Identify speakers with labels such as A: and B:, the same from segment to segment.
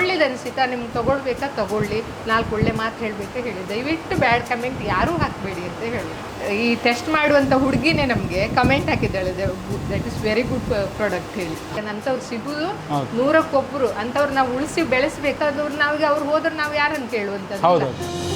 A: ಒಳ್ಳೇದು ಅನಿಸಿತಾ ನಿಮ್ಗೆ ತೊಗೊಳ್ಬೇಕಾ? ತಗೊಳ್ಳಿ. ನಾಲ್ಕು ಒಳ್ಳೆ ಮಾತು ಹೇಳಬೇಕಾ ಹೇಳಿ. ದಯವಿಟ್ಟು ಬ್ಯಾಡ್ ಕಮೆಂಟ್ ಯಾರೂ ಹಾಕಬೇಡಿ ಅಂತ ಹೇಳಿ. ಈ ಟೆಸ್ಟ್ ಮಾಡುವಂಥ ಹುಡುಗಿನೇ ನಮಗೆ comment ಹಾಕಿದ್ದಾಳೆ. That is very good product ಹೇಳಿ. ಅಂಥವ್ರು ಸಿಗೋದು. ನೂರಕ್ಕೊಬ್ಬರು ಅಂಥವ್ರು ನಾವು ಉಳಿಸಿ ಬೆಳೆಸ್ಬೇಕಾದವ್ರು ನಾವೀಗ ಅವ್ರು ಹೋದ್ರೆ ನಾವು ಯಾರನ್ನು ಕೇಳುವಂಥದ್ದು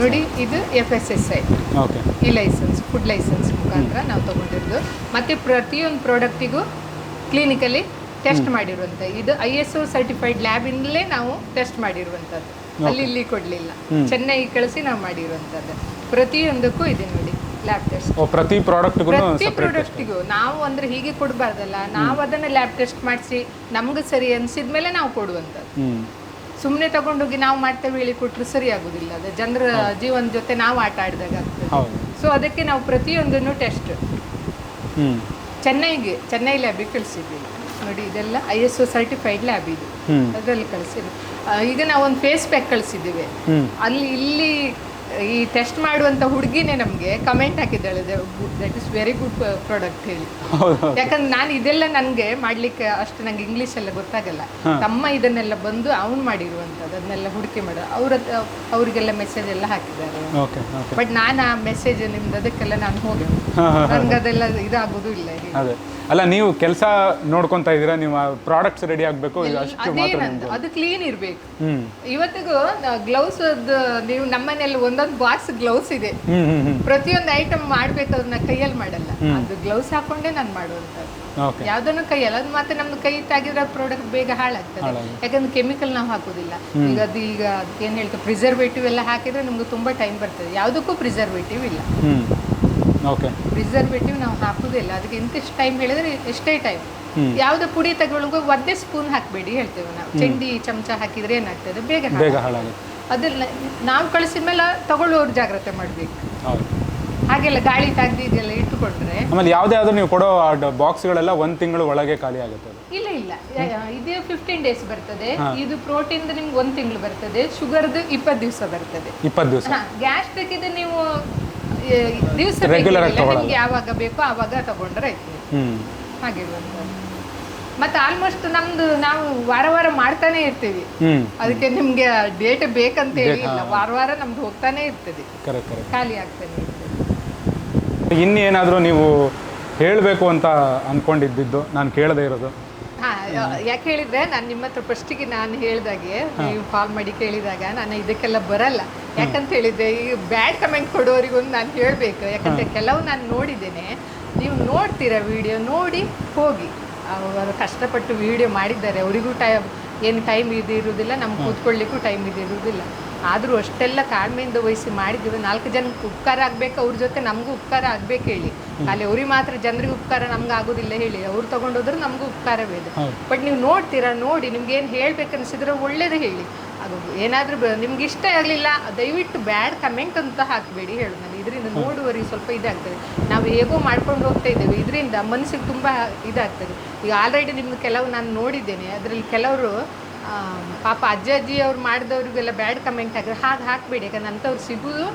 A: ನೋಡಿ ಇದು F S S I
B: okay.
A: ಈ ಲೈಸೆನ್ಸ್ ಫುಡ್ ಲೈಸೆನ್ಸ್ ಮುಖಾಂತರ ನಾವು ತಗೊಂಡಿರೋದು. ಮತ್ತೆ ಪ್ರತಿಯೊಂದು ಪ್ರಾಡಕ್ಟಿಗೂ ಕ್ಲಿನಿಕಲಿ ಟೆಸ್ಟ್ ಮಾಡಿರುವಂಥ ಇದು ಐ ಎಸ್ ಒ ಸರ್ಟಿಫೈಡ್ ಲ್ಯಾಬಿಂದಲೇ ನಾವು ಟೆಸ್ಟ್ ಮಾಡಿರುವಂಥದ್ದು. ಅಲ್ಲಿ ಇಲ್ಲಿ ಕೊಡಲಿಲ್ಲ. ಚೆನ್ನೈ ಕಳಿಸಿ ನಾವು ಮಾಡಿರುವಂಥದ್ದು. ಪ್ರತಿಯೊಂದಕ್ಕೂ ಇದೆ ನೋಡಿ ಲ್ಯಾಬ್ ಟೆಸ್ಟ್.
B: ಪ್ರತಿ ಪ್ರಾಡಕ್ಟ್ಗೂ
A: ಪ್ರತಿ ಪ್ರಾಡಕ್ಟಿಗೂ. ನಾವು ಅಂದ್ರೆ ಹೀಗೆ ಕೊಡಬಾರ್ದಲ್ಲ. ನಾವು ಅದನ್ನ ಲ್ಯಾಬ್ ಟೆಸ್ಟ್ ಮಾಡಿಸಿ ನಮ್ಗೆ ಸರಿ ಅನ್ಸಿದ್ಮೇಲೆ ನಾವು ಕೊಡುವಂಥದ್ದು.
B: ಹ್ಞೂ
A: ಸುಮ್ಮನೆ ತಗೊಂಡೋಗಿ ನಾವು ಮಾಡ್ತೇವೆ ಹೇಳಿ ಕೊಟ್ಟರು ಸರಿ ಆಗುದಿಲ್ಲ. ಅದು ಜನರ ಜೀವನ ಜೊತೆ ನಾವು ಆಟ ಆಡಿದಾಗ ಆಗ್ತದೆ.
B: ಹೌದು.
A: ಸೊ ಅದಕ್ಕೆ ನಾವು ಪ್ರತಿಯೊಂದನ್ನು ಟೆಸ್ಟ್
B: ಹ್ಞೂ
A: ಚೆನ್ನೈಗೆ ಚೆನ್ನೈ ಲ್ಯಾಬಿಗೆ ಕಳಿಸಿದ್ವಿ. ನೋಡಿ ಇದೆಲ್ಲ I S O certified lab ಇದು. ಅದರಲ್ಲಿ ಕಳಿಸಿದ್ವಿ ಈಗ ನಾವು ಒಂದು ಫೇಸ್ ಪ್ಯಾಕ್ ಕಳಿಸಿದ್ದೇವೆ ಅಲ್ಲಿ ಇಲ್ಲಿ ಈ ಟೆಸ್ಟ್ ಮಾಡುವಂತ ಹುಡುಗಿನೇ ನಮಗೆ comment ಹಾಕಿದ್ದಾಳೆ. That is very good product ಹೇಳಿ. ಯಾಕಂದ್ರೆ ನಾನು ಇದೆಲ್ಲ ನನಗೆ ಮಾಡ್ಲಿಕ್ಕೆ ಅಷ್ಟು ನಂಗೆ ಇಂಗ್ಲಿಷ್ ಎಲ್ಲ ಗೊತ್ತಾಗಲ್ಲ. ತಮ್ಮ ಇದನ್ನೆಲ್ಲ ಬಂದು ಅವ್ನು ಮಾಡಿರುವಂಥದ್ದು ಅದನ್ನೆಲ್ಲ ಹುಡುಕಿ ಮಾಡ. ಅವ್ರ ಅವರಿಗೆಲ್ಲ ಮೆಸೇಜ್ ಎಲ್ಲ ಹಾಕಿದ್ದಾರೆ. ಬಟ್ ನಾನು ಆ ಮೆಸೇಜ್ ನಿಮ್ದು ಅದಕ್ಕೆಲ್ಲ ನಾನು ಹೋಗಿ ನನ್ಗೆ ಅದೆಲ್ಲ ಇದಾಗೋದು ಇಲ್ಲ.
B: ಅಲ್ಲ ನೀವು ಕೆಲಸ ನೋಡ್ಕೊಂತ ಇದ್ದೀರಾ? ನೀವು ಪ್ರಾಡಕ್ಟ್ಸ್ ರೆಡಿ ಆಗಬೇಕು?
A: ಅದೇ ಕ್ಲೀನ್ ಇರಬೇಕು. ಇವತ್ತಿಗೂ ಗ್ಲೌಸ್ ನೀವು ನಮ್ಮನೇಲಿ ಒಂದೊಂದು ಬಾಕ್ಸ್ ಗ್ಲೌಸ್ ಇದೆ. ಪ್ರತಿಯೊಂದು ಐಟಮ್ ಮಾಡ್ಬೇಕು ಅದನ್ನ ಕೈಯಲ್ಲಿ ಮಾಡಲ್ಲ. ಅದು ಗ್ಲೌಸ್ ಹಾಕೊಂಡೇ ನಾನು ಮಾಡುವಂಥದ್ದು. ಯಾವ್ದನ್ನು ಕೈಯಲ್ಲ ಅದು ಮತ್ತೆ ನಮ್ದು ಕೈ ತಾಗಿದ್ರೆ ಪ್ರಾಡಕ್ಟ್ ಬೇಗ ಹಾಳಾಗ್ತದೆ. ಯಾಕಂದ್ರೆ ಕೆಮಿಕಲ್ ನಾವು ಹಾಕೋದಿಲ್ಲ. ಈಗ ಅದು ಈಗ ಏನು ಹೇಳ್ತಾರೆ ಪ್ರಿಸರ್ವೇಟಿವ್ ಎಲ್ಲ ಹಾಕಿದ್ರೆ ನಮ್ಗೆ ತುಂಬಾ ಟೈಮ್ ಬರ್ತದೆ. ಯಾವುದಕ್ಕೂ ಪ್ರಿಸರ್ವೇಟಿವ್ ಇಲ್ಲ. ಪ್ರಿಸರ್ವೇಟಿವ್ ನಾವು ಹಾಕುದಿಲ್ಲ. ಅದಕ್ಕೆ ಇಂತಿಷ್ಟು ಟೈಮ್ ಹೇಳಿದ್ರೆ ಎಷ್ಟೇ ಟೈಮ್. ಯಾವ್ದು ಪುಡಿ ತಗೊಳ್ಳೋಕೆ ಒಂದೇ ಸ್ಪೂನ್ ಹಾಕಬೇಡಿ ಹೇಳ್ತೇವೆ ನಾವು. ಚಂಡಿ ಚಮಚ ಹಾಕಿದ್ರೆ ಏನಾಗ್ತದೆ? ಬೇಗ.
B: ಬೇಗ ಹಾಳಾಗುತ್ತೆ.
A: ಅದನ್ನ ನಾವು ಕಳಿಸಿದ ಮೇಲೆ ತಗೊಳ್ಳೋರು ಜಾಗ್ರತೆ ಮಾಡಬೇಕು. ಹಾಗೆಲ್ಲ ಗಾಳಿ ತಾಗ್ದಿ ಇದೆಲ್ಲ ಇಟ್ಟುಕೊಂಡ್ರೆ
B: ಆಮೇಲೆ ಯಾವುದೇ ಆದ್ರೂ ನೀವು ಕೊಡೋ ಬಾಕ್ಸ್ಗಳೆಲ್ಲ ಒಂದು ತಿಂಗಳು ಒಳಗೆ ಖಾಲಿ ಆಗುತ್ತೆ
A: ಇಲ್ಲ ಇಲ್ಲ. ಇದೇ ಫಿಫ್ಟೀನ್ ಡೇಸ್ ಬರ್ತದೆ. ಇದು ಪ್ರೋಟೀನ್ ನಿಮ್ಗೆ ಒಂದು ತಿಂಗಳು ಬರ್ತದೆ. ಶುಗರ್ದು ಇಪ್ಪತ್ತು ದಿವಸ ಬರ್ತದೆ.
B: ಇಪ್ಪತ್ತು ದಿವಸ.
A: ಗ್ಯಾಸ್ಟ್ರಿಕ್ ಇದು ನೀವು ದಿವಸ
B: ರೆಗ್ಯುಲರ್ ಆಗಿ
A: ನಿಮ್ಗೆ ಯಾವಾಗ ಬೇಕೋ ಆವಾಗ ತಗೊಂಡ್ರೆ ಆಯ್ತು. ಹಾಗೆ ಬರ್ತದೆ ಮತ್ತೆ ಆಲ್ಮೋಸ್ಟ್ ನಮ್ದು ನಾವು ವಾರ ವಾರ ಮಾಡ್ತಾನೆ ಇರ್ತೀವಿ. ಅದಕ್ಕೆ ನಿಮ್ಗೆ ಡೇಟ್ ಬೇಕಂತ ಹೇಳಿ ಇಲ್ಲ. ವಾರ ವಾರ ನಮ್ದು ಹೋಗ್ತಾನೆ ಇರ್ತದೆ. ಖಾಲಿ ಆಗ್ತಾನೆ
B: ಇನ್ನೇನಾದ್ರೂ ನೀವು ಹೇಳಬೇಕು ಅಂತ ಅನ್ಕೊಂಡಿದ್ದು ನಾನು ಕೇಳದೇ ಇರೋದು.
A: ಹಾ ಯಾಕೆ ಹೇಳಿದ್ರೆ ನಾನು ನಿಮ್ಮ ಹತ್ರ ಫಸ್ಟಿಗೆ ನಾನು ಹೇಳಿದಾಗೆ ನೀವು ಕಾಲ್ ಮಾಡಿ ಕೇಳಿದಾಗ ನಾನು ಇದಕ್ಕೆಲ್ಲ ಬರಲ್ಲ. ಯಾಕಂತ ಹೇಳಿದ್ರೆ ಈ ಬ್ಯಾಡ್ ಕಮೆಂಟ್ ಕೊಡೋರಿಗೊಂದು ನಾನು ಹೇಳಬೇಕು. ಯಾಕಂದ್ರೆ ಕೆಲವು ನಾನು ನೋಡಿದ್ದೇನೆ. ನೀವು ನೋಡ್ತೀರಾ ವಿಡಿಯೋ ನೋಡಿ ಹೋಗಿ. ಅವರು ಕಷ್ಟಪಟ್ಟು ವಿಡಿಯೋ ಮಾಡಿದ್ದಾರೆ. ಅವರಿಗೂ ಟೈಮ್ ಏನು ಟೈಮ್ ಇದು ಇರುವುದಿಲ್ಲ ನಮ್ಗೆ ಕೂತ್ಕೊಳ್ಳಿಕ್ಕೂ ಟೈಮ್ ಇದು ಇರುವುದಿಲ್ಲ ಆದರೂ ಅಷ್ಟೆಲ್ಲ ತಾಳ್ಮೆಯಿಂದ ವಹಿಸಿ ಮಾಡಿದ್ದೀವಿ ನಾಲ್ಕು ಜನಕ್ಕೆ ಉಪಕಾರ ಆಗಬೇಕು ಅವ್ರ ಜೊತೆ ನಮಗೂ ಉಪಕಾರ ಆಗಬೇಕು ಹೇಳಿ. ಅಲ್ಲಿ ಅವ್ರಿಗೆ ಮಾತ್ರ ಜನರಿಗೆ ಉಪಕಾರ ನಮ್ಗೆ ಆಗೋದಿಲ್ಲ ಹೇಳಿ. ಅವ್ರು ತೊಗೊಂಡೋದ್ರೆ ನಮಗೂ ಉಪಕಾರವೇ ಇದೆ. ಬಟ್ ನೀವು ನೋಡ್ತೀರಾ ನೋಡಿ ನಿಮ್ಗೆ ಏನು ಒಳ್ಳೇದು ಹೇಳಿ. ಅದು ಏನಾದರೂ ನಿಮ್ಗೆ ಇಷ್ಟ ಆಗಲಿಲ್ಲ ದಯವಿಟ್ಟು ಬ್ಯಾಡ್ ಕಮೆಂಟ್ ಅಂತ ಹಾಕಬೇಡಿ ಹೇಳು ನಾನು ಇದರಿಂದ ನೋಡುವರಿ ಸ್ವಲ್ಪ ಇದಾಗ್ತದೆ ನಾವು ಹೇಗೋ ಮಾಡ್ಕೊಂಡು ಹೋಗ್ತಾ ಇದ್ದೇವೆ. ಇದರಿಂದ ಮನಸ್ಸಿಗೆ ತುಂಬ ಇದಾಗ್ತದೆ. ಈಗ ಆಲ್ರೆಡಿ ನಿಮ್ಗೆ ಕೆಲವು ನಾನು ನೋಡಿದ್ದೇನೆ. ಅದರಲ್ಲಿ ಕೆಲವರು ಪಾಪ ಅಜ್ಜ ಅಜ್ಜಿ ಅವ್ರು ಮಾಡಿದವ್ರಿಗೆಲ್ಲ ಬ್ಯಾಡ್ ಕಮೆಂಟ್ ಹಾಕಿದ್ರೆ ಹಾಗೆ ಹಾಕ್ಬೇಡಿ. ಯಾಕಂದ್ರೆ ಅಂಥವ್ರು ಸಿಗುದು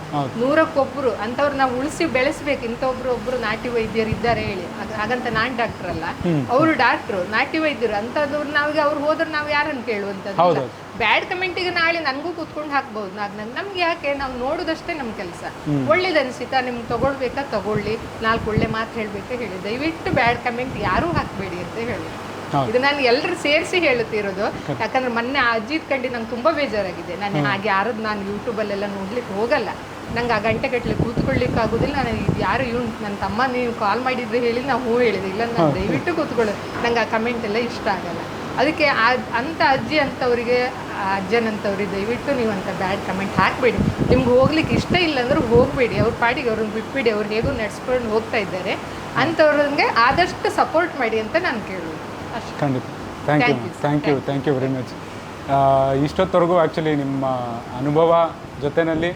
B: ನೂರಕ್ಕೊಬ್ರು
A: ನೂರಕ್ಕೊಬ್ಬರು ಅಂಥವ್ರು ನಾವು ಉಳಿಸಿ ಬೆಳೆಸ್ಬೇಕು. ಇಂಥೊಬ್ರು ಒಬ್ರು ನಾಟಿ ವೈದ್ಯರು ಇದ್ದಾರೆ ಹೇಳಿ. ಹಾಗಂತ ನಾನು ಡಾಕ್ಟರ್ ಅಲ್ಲ. ಅವರು ಡಾಕ್ಟ್ರು ನಾಟಿ ವೈದ್ಯರು ಅಂಥದ್ದವ್ರು ನಾವೀಗ ಅವ್ರು ಹೋದ್ರೆ ನಾವು ಯಾರನ್ನು ಕೇಳುವಂಥದ್ದು. ಬ್ಯಾಡ್ ಕಮೆಂಟಿಗೆ ನಾಳೆ ನನಗೂ ಕೂತ್ಕೊಂಡು ಹಾಕ್ಬೋದು. ನಾಗ್ ನಂಗೆ ನಮ್ಗೆ ಯಾಕೆ? ನಾವು ನೋಡೋದಷ್ಟೇ ನಮ್ಮ ಕೆಲಸ. ಒಳ್ಳೇದು ಅನಿಸಿತಾ ನಿಮ್ಗೆ ತಗೊಳ್ಬೇಕಾ? ತಗೊಳ್ಳಿ. ನಾಲ್ಕು ಒಳ್ಳೆ ಮಾತು ಹೇಳಬೇಕಾ ಹೇಳಿ. ದಯವಿಟ್ಟು ಬ್ಯಾಡ್ ಕಮೆಂಟ್ ಯಾರೂ ಹಾಕಬೇಡಿ ಅಂತ ಹೇಳಿ. ಇದು ನಾನು ಎಲ್ಲರೂ ಸೇರಿಸಿ ಹೇಳುತ್ತಿರೋದು. ಯಾಕಂದ್ರೆ ಮೊನ್ನೆ ಆ ಅಜ್ಜಿದ್ ಕಂಡು ನಂಗೆ ತುಂಬ ಬೇಜಾರಾಗಿದೆ. ನಾನು ಹಾಗೆ ಯಾರದ್ದು ನಾನು ಯೂಟ್ಯೂಬಲ್ಲೆಲ್ಲ ನೋಡ್ಲಿಕ್ಕೆ ಹೋಗಲ್ಲ. ನಂಗೆ ಆ ಗಂಟೆ ಗಟ್ಟಲೆ ಕೂತ್ಕೊಳ್ಳಿಕ್ಕೆ ಆಗೋದಿಲ್ಲ. ನಾನು ಇದು ಯಾರು ಇವ್ ನನ್ನ ತಮ್ಮ ನೀವು ಕಾಲ್ ಮಾಡಿದ್ರೆ ಹೇಳಿ ನಾವು ಹೂ ಹೇಳಿದೆ. ಇಲ್ಲ ನಾನು ದಯವಿಟ್ಟು ಕೂತ್ಕೊಳ್ಳೋದು. ನಂಗೆ ಆ ಕಮೆಂಟ್ ಎಲ್ಲ ಇಷ್ಟ ಆಗಲ್ಲ. ಅದಕ್ಕೆ ಆ ಅಂಥ ಅಜ್ಜಿ ಅಂತವರಿಗೆ ಅಜ್ಜನಂತವ್ರಿಗೆ ದಯವಿಟ್ಟು ನೀವು ಅಂತ ಬ್ಯಾಡ್ ಕಮೆಂಟ್ ಹಾಕಬೇಡಿ. ನಿಮ್ಗೆ ಹೋಗ್ಲಿಕ್ಕೆ ಇಷ್ಟ ಇಲ್ಲ ಅಂದ್ರೆ ಹೋಗಬೇಡಿ. ಅವ್ರ ಪಾಡಿಗೆ ಅವ್ರನ್ನ ಬಿಟ್ಬಿಡಿ. ಅವ್ರು ಹೇಗೂ ನಡೆಸ್ಕೊಂಡು ಹೋಗ್ತಾ ಇದ್ದಾರೆ. ಅಂಥವ್ರಿಗೆ ಆದಷ್ಟು ಸಪೋರ್ಟ್ ಮಾಡಿ ಅಂತ ನಾನು ಕೇಳೋದು.
B: ಖಂಡಿತ. Thank you thank you thank you very much ಇಷ್ಟೊತ್ತವರೆಗೂ actually ನಿಮ್ಮ ಅನುಭವ ಜೊತೆಯಲ್ಲಿ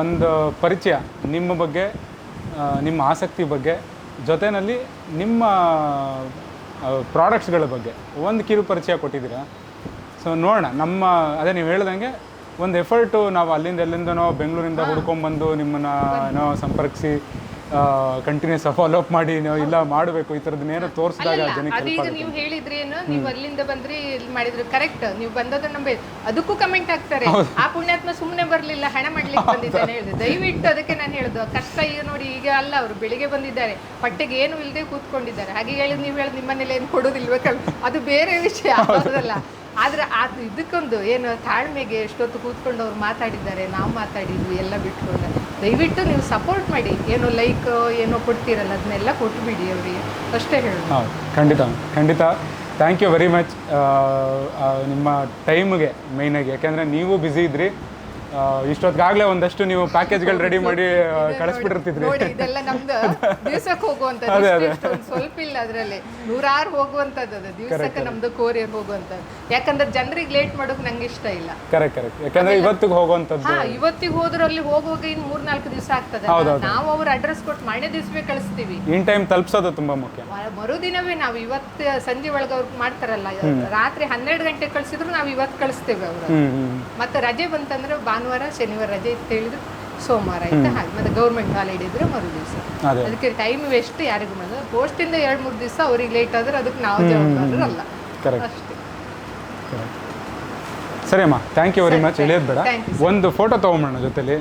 B: ಒಂದು ಪರಿಚಯ ನಿಮ್ಮ ಬಗ್ಗೆ ನಿಮ್ಮ ಆಸಕ್ತಿ ಬಗ್ಗೆ ಜೊತೆಯಲ್ಲಿ ನಿಮ್ಮ ಪ್ರಾಡಕ್ಟ್ಸ್ಗಳ ಬಗ್ಗೆ ಒಂದು ಕಿರು ಪರಿಚಯ ಕೊಟ್ಟಿದ್ದೀರಾ? ಸೊ ನೋಡೋಣ. ನಮ್ಮ ಅದೇ ನೀವು ಹೇಳ್ದಂಗೆ ಒಂದು ಎಫರ್ಟು ನಾವು ಅಲ್ಲಿಂದ ಎಲ್ಲಿಂದನೋ ಬೆಂಗಳೂರಿಂದ ಹುಡ್ಕೊಂಡ್ಬಂದು ನಿಮ್ಮನ್ನ ಏನೋ ಸಂಪರ್ಕಿಸಿ ಕಂಟಿನ್ಯೂಸ್ ಫಾಲೋ ಅಪ್ ಮಾಡಿ ನಾವು ಇಲ್ಲ ಮಾಡಬೇಕು ಈ ಥರದನ್ನೇನೋ ತೋರಿಸಿದಾಗ ಜನಕ್ಕೆ
A: ಅದೀಗ ನೀವು ಹೇಳಿದ್ರಿ ಏನು ನೀವು ಅಲ್ಲಿಂದ ಬಂದ್ರಿ ಇಲ್ಲಿ ಮಾಡಿದ್ರು ಕರೆಕ್ಟ್ ನೀವು ಬಂದದ ನಂಬಿ ಅದಕ್ಕೂ ಕಮೆಂಟ್ ಹಾಕ್ತಾರೆ. ಆ ಪುಣ್ಯಾತ್ಮ ಸುಮ್ಮನೆ ಬರ್ಲಿಲ್ಲ ಹಣ ಮಾಡ್ಲಿಕ್ಕೆ ಬಂದಿದ್ದಾನೆ ಹೇಳಿದೆ ದಯವಿಟ್ಟು ಅದಕ್ಕೆ ನಾನು ಹೇಳುದು ಕಷ್ಟ ಈಗ ನೋಡಿ ಈಗ ಅಲ್ಲ ಅವರು ಬೆಳಿಗ್ಗೆ ಬಂದಿದ್ದಾರೆ ಪಟ್ಟೆಗೆ ಏನು ಇಲ್ಲದೆ ಕೂತ್ಕೊಂಡಿದ್ದಾರೆ. ಹಾಗೆ ಹೇಳಿದ್ ನೀವು ಹೇಳಿ ನಿಮ್ಮನೇಲಿ ಏನು ಕೊಡೋದಿಲ್ಬೇಕಲ್ಲ ಅದು ಬೇರೆ ವಿಷಯ ಅದಲ್ಲ ಆದ್ರೆ ಅದು ಇದಕ್ಕೊಂದು ಏನು ತಾಳ್ಮೆಗೆ ಎಷ್ಟೊತ್ತು ಕೂತ್ಕೊಂಡು ಅವ್ರು ಮಾತಾಡಿದ್ದಾರೆ ನಾವು ಮಾತಾಡಿದ್ವಿ ಎಲ್ಲ ಬಿಟ್ಕೊಂಡು ದಯವಿಟ್ಟು ನೀವು ಸಪೋರ್ಟ್ ಮಾಡಿ. ಏನೋ ಲೈಕ್ ಏನೋ ಕೊಡ್ತೀರಲ್ಲ, ಅದನ್ನೆಲ್ಲ ಕೊಟ್ಬಿಡಿ ಅವರಿಗೆ. ಅಷ್ಟೇ ಹೇಳಿ
B: ಹಾಂ ಖಂಡಿತ ಖಂಡಿತ. ಥ್ಯಾಂಕ್ ಯು ವೆರಿ ಮಚ್ ನಿಮ್ಮ ಟೈಮ್ಗೆ ಮೇಯ್ನಾಗಿ ಯಾಕೆಂದರೆ ನೀವು ಬ್ಯುಸಿ ಇದ್ರಿ ಇಷ್ಟೊತ್ತಿಗಾಗಲೇ ಒಂದಷ್ಟು ನೀವು ಪ್ಯಾಕೇಜ್ಗಳು ರೆಡಿ ಮಾಡಿ ಕಳಿಸ್ಬಿಟ್ಟಿರ್ತಿದ್ರಿ.
A: ನೋಡಿ ಇದೆಲ್ಲ ನಮ್ದು ದಿವಸಕ್ಕೆ ಹೋಗುವಂತದ್ದು
B: ಅದೇ,
A: ಸ್ವಲ್ಪ ಇಲ್ಲ ಅದ್ರಲ್ಲಿ. ನೂರಾರು ಹೋಗುವಂತದ್ದು ಅದು. ದಿವಸಕ್ಕೆ ನಮ್ದು ಕೋರಿಯರ್ ಹೋಗುವಂತದ್ದು ಯಾಕಂದ್ರೆ ಜನರಿಗೆ ಲೇಟ್ ಮಾಡೋಕೆ ನಂಗೆ ಇಷ್ಟ ಇಲ್ಲ.
B: ಕರೆಕ್ಟ್ ಕರೆಕ್ಟ್ ಯಾಕಂದ್ರೆ ಇವತ್ತಿಗೆ ಹೋಗುವಂಥದ್ದು.
A: ಹಾ ಇವತ್ತಿಗೆ ಹೋದ್ರಲ್ಲಿ ಹೋಗುವಾಗ ಇನ್ ಮೂರ್ ನಾಲ್ಕು ದಿವಸ ಆಗ್ತದೆ ನಾವು ಅವ್ರ ಅಡ್ರೆಸ್ ಕೊಟ್ಟು ಮಾಡಿ ದಿವಸವೇ ಕಳಿಸ್ತೀವಿ.
B: ಇನ್ ಟೈಮ್ ತಲುಪಿಸೋದು ತುಂಬಾ ಮುಖ್ಯ.
A: ಮ- ಮರುದಿನವೇ ನಾವು ಇವತ್ತು ಸಂಜೆ ಒಳಗೆ ಅವ್ರು ಮಾಡ್ತಾರಲ್ಲ ರಾತ್ರಿ ಹನ್ನೆರಡು ಗಂಟೆ ಕಳಿಸಿದ್ರು ನಾವು ಇವತ್ತು ಕಳಿಸ್ತೇವೆ ಅವರು. ಮತ್ತೆ ರಜೆ ಬಂತಂದ್ರೆ ಭಾನುವಾರ ಶನಿವಾರ ರಜೆ ಇತ್ತು ಹೇಳಿದ್ರು. ಸೋಮವಾರ ಆಯ್ತು ಹಾಗೆ. ಮತ್ತೆ ಗೌರ್ಮೆಂಟ್ ಹಾಲಿಡೇ ಇದ್ರೆ ಮರು ದಿವಸ ಅದಕ್ಕೆ ಟೈಮ್ ವೇಸ್ಟ್ ಯಾರಿಗೂ ಮಾಡೋದು. ಪೋಸ್ಟಿಂದ ಎರಡು ಮೂರು ದಿವಸ ಅವ್ರಿಗೆ ಲೇಟ್ ಆದ್ರೆ ಅದಕ್ಕೆ ನಾವು ಜವಾಬ್ದಾರರು ಅಲ್ಲ ಅಷ್ಟೇ.
B: ಸರಿ ಅಮ್ಮ ಥ್ಯಾಂಕ್ ಯು ವೆರಿ ಮಚ್ ಇಳಿಯೋದು ಬೇಡ. ಒಂದು ಫೋಟೋ ತೊಗೊಂಬೋಣ ಜೊತೆಲಿ.